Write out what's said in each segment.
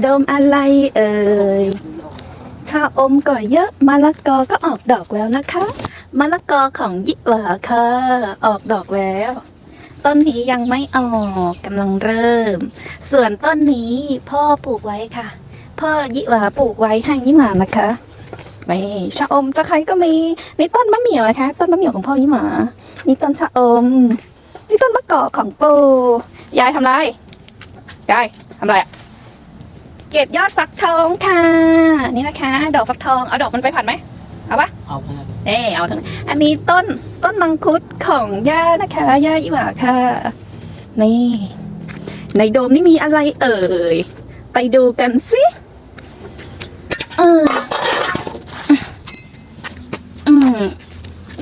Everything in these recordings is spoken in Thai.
โดมอะไรเอ่ยชาอมก็เยอะมะละกอก็ออกดอกแล้วนะคะมะละกอของยิหวาค่ะออกดอกแล้ว ต้นนี้ยังไม่ออกกำลังเริ่ม ส่วนต้นนี้พ่อปลูกไว้ค่ะ พ่อยิหวาปลูกไว้ให้ยิหมานะคะนี่ชาอมตะไคร้ก็มีนี่ต้นมะเหมี่ยวนะคะ ต้นมะเหมี่ยวของพ่อยิหมานี่ต้นชะอมนี่ต้นมะกอกของปูยายทำไรยายทำไรอะ เก็บยอดฟักทองค่ะ นี่นะคะ ดอกฟักทอง เอาดอกมันไปผัดไหมเอาปะเอาไปเลยเออเอาทั้งอันนี้ต้นต้นมังคุดของย่านะคะย่าอิหวาค่ะ นี่ ในโดมนี่มีอะไรเอ่ย ไปดูกันสิเอออืม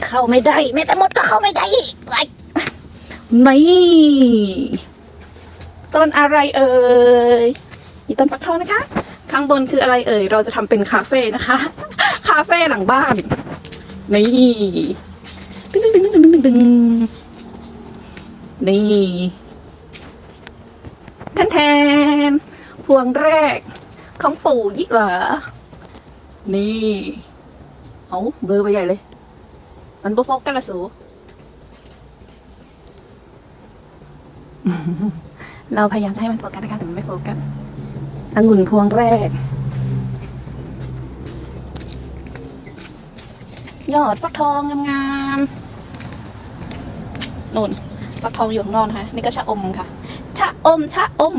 เข้าไม่ได้แม้แต่มดก็เข้าไม่ได้ไอ้นี่ต้นอะไรเอ่ยีต้นฟักทองนะคะ ข้างบนคืออะไรเอ่ย เราจะทำเป็นคาเฟ่นะคะ คาเฟ่หลังบ้าน นี่ดึงดึงดึงดึงดึงดึงนี่แทนแทนพวงแรก ของปู่ยิ่หวานี่เอาเบลอไปใหญ่เลย มันบ่โฟกัสละสูเราพยายามจะให้มันโฟกัสนะคะแต่มันไม่โฟกัส องุ่นพวงแรก ยอดฟักทองงามๆนุ่นฟักทองอยู่ข้างนอกนะคะนี่ก็ชะอมค่ะ ชะอม ชะอม